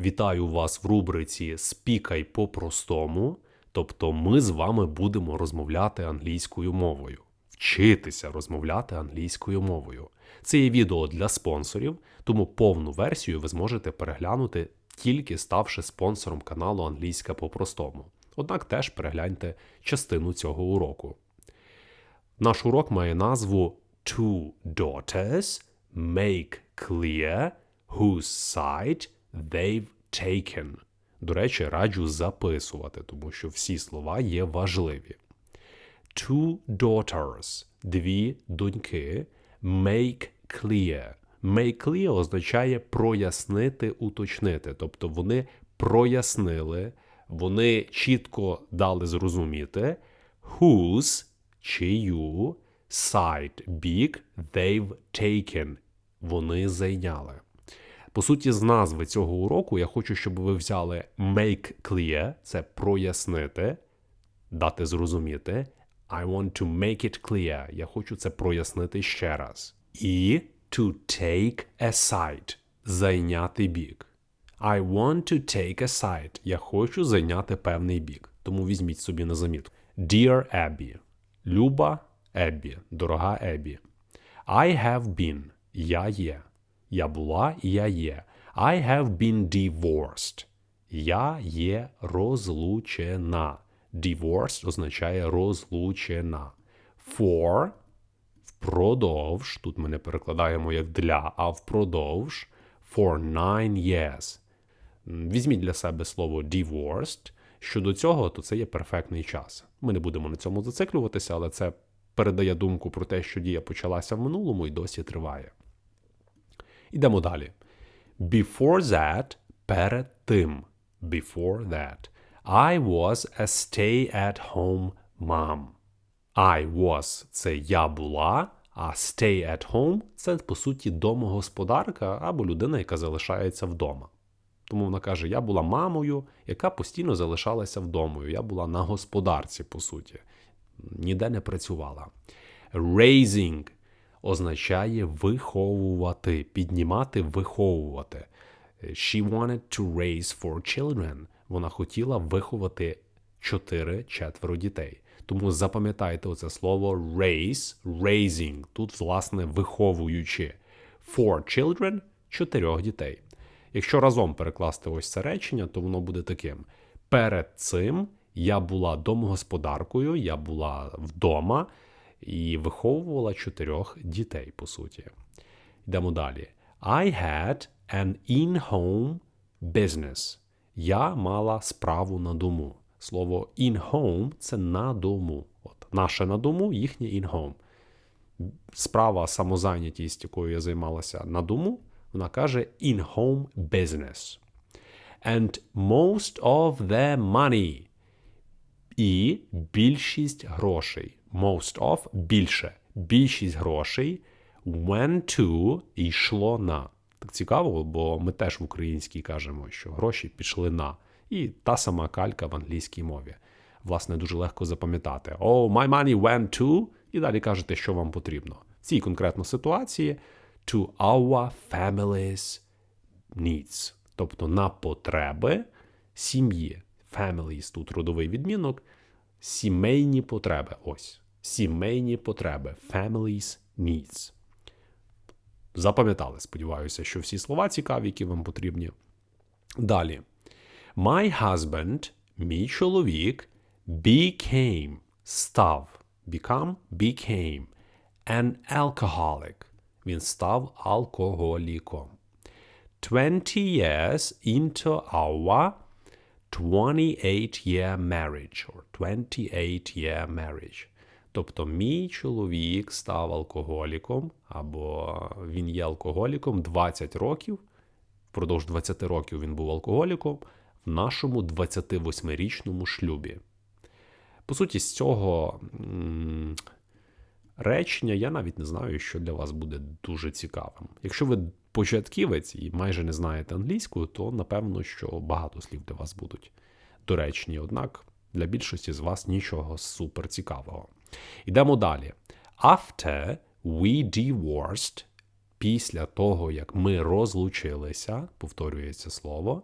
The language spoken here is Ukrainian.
Вітаю вас в рубриці Спікай по-простому. Тобто ми з вами будемо розмовляти англійською мовою, вчитися розмовляти англійською мовою. Це є відео для спонсорів, тому повну версію ви зможете переглянути тільки ставши спонсором каналу Англійська по-простому. Однак теж перегляньте частину цього уроку. Наш урок має назву Two daughters make clear whose side they've taken. До речі, раджу записувати, тому що всі слова є важливі. Two daughters – дві доньки. Make clear. Make clear означає прояснити, уточнити. Тобто вони прояснили, вони чітко дали зрозуміти, whose чию side big they've taken. Вони зайняли. По суті, з назви цього уроку я хочу, щоб ви взяли make clear, це прояснити, дати зрозуміти. I want to make it clear. Я хочу це прояснити ще раз. І to take a side. Зайняти бік. I want to take a side. Я хочу зайняти певний бік. Тому візьміть собі на замітку. Dear Abby. Люба Еббі. Дорога Еббі. I have been. Я є. Я була я є. I have been divorced. Я є розлучена. Divorced означає розлучена. For впродовж, тут ми не перекладаємо як для, а впродовж for nine years. Візьміть для себе слово divorced. Щодо цього, то це є перфектний час. Ми не будемо на цьому зациклюватися, але це передає думку про те, що дія почалася в минулому і досі триває. Ідемо далі. Before that, перед тим. Before that. I was a stay-at-home mom. I was – це я була, а stay at home – це, по суті, домогосподарка або людина, яка залишається вдома. Тому вона каже: Я була мамою, яка постійно залишалася вдомою. Я була на господарці, по суті, ніде не працювала. Raising означає виховувати, піднімати, виховувати. She wanted to raise four children. Вона хотіла виховати чотири четверо дітей. Тому запам'ятайте оце слово raise, raising. Тут, власне, виховуючи. Four children чотирьох дітей. Якщо разом перекласти ось це речення, то воно буде таким: перед цим я була домогосподаркою, я була вдома і виховувала чотирьох дітей, по суті. Йдемо далі. I had an in-home business. Я мала справу на дому. Слово in-home – це на дому. От, наше на дому, їхнє in-home. Справа самозайнятість, якою я займалася на дому, вона каже in-home business. And most of the money. І більшість грошей. Most of – більше. Більшість грошей went to – йшло на. Так цікаво, бо ми теж в українській кажемо, що гроші пішли на. І та сама калька в англійській мові. Власне, дуже легко запам'ятати. Oh, my money went to, і далі кажете, що вам потрібно. В цій конкретно ситуації to our family's needs. Тобто на потреби сім'ї. Families тут родовий відмінок. Сімейні потреби. Ось. Сімейні потреби. Families needs. Запам'ятали, сподіваюся, що всі слова цікаві, які вам потрібні. Далі. My husband, мій чоловік, became, став, become, became, an alcoholic. Він став алкоголіком. 20 years into our 28-year marriage or 28-year marriage. Тобто мій чоловік став алкоголіком, або він є алкоголіком 20 років. Впродовж 20 років він був алкоголіком в нашому 28-річному шлюбі. По суті, з цього м, речення я навіть не знаю, що для вас буде дуже цікавим. Якщо ви початківець і майже не знаєте англійську, то напевно, що багато слів для вас будуть доречні. Однак для більшості з вас нічого супер цікавого. Йдемо далі. After we divorced, після того, як ми розлучилися, повторюється слово,